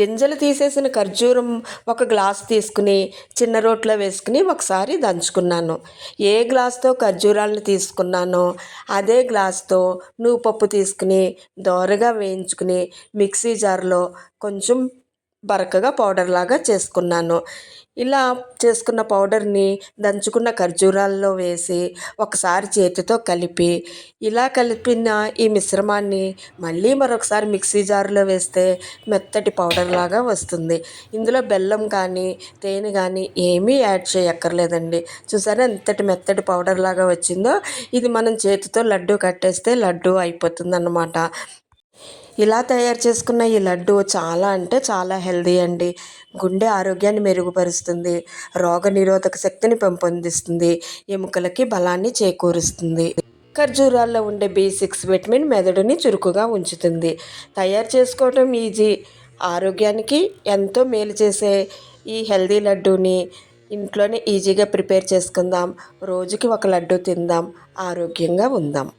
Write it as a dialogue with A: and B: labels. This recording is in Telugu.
A: గింజలు తీసేసిన ఖర్జూరం ఒక గ్లాస్ తీసుకుని చిన్న రోట్లో వేసుకుని ఒకసారి దంచుకున్నాను. ఏ గ్లాస్తో ఖర్జూరాలను తీసుకున్నానో అదే గ్లాస్తో నువ్వు పప్పు తీసుకుని దోరగా వేయించుకుని మిక్సీ జార్లో కొంచెం బరకగా పౌడర్ లాగా చేసుకున్నాను. ఇలా చేసుకున్న పౌడర్ని దంచుకున్న ఖర్జూరాల్లో వేసి ఒకసారి చేతితో కలిపి ఇలా కలిపిన ఈ మిశ్రమాన్ని మళ్ళీ మరొకసారి మిక్సీ జార్లో వేస్తే మెత్తటి పౌడర్ లాగా వస్తుంది. ఇందులో బెల్లం కానీ తేనె కానీ ఏమీ యాడ్ చేయక్కర్లేదండి. చూసారా ఎంతటి మెత్తటి పౌడర్ లాగా వచ్చిందో? ఇది మనం చేతితో లడ్డు కట్టేస్తే లడ్డు అయిపోతుంది అన్నమాట ఇలా తయారు చేసుకున్న ఈ లడ్డు చాలా అంటే చాలా హెల్దీ అండి. గుండె ఆరోగ్యాన్ని మెరుగుపరుస్తుంది. రోగ నిరోధక శక్తిని పెంపొందిస్తుంది. ఎముకలకి బలాన్ని చేకూరుస్తుంది. ఖర్జూరాల్లో ఉండే బి సిక్స్ విటమిన్ మెదడుని చురుకుగా ఉంచుతుంది. తయారు చేసుకోవటం ఈజీ ఆరోగ్యానికి ఎంతో మేలు చేసే ఈ హెల్దీ లడ్డూని ఇంట్లోనే ఈజీగా ప్రిపేర్ చేసుకుందాం. రోజుకి ఒక లడ్డు తిందాం. ఆరోగ్యంగా ఉందాం.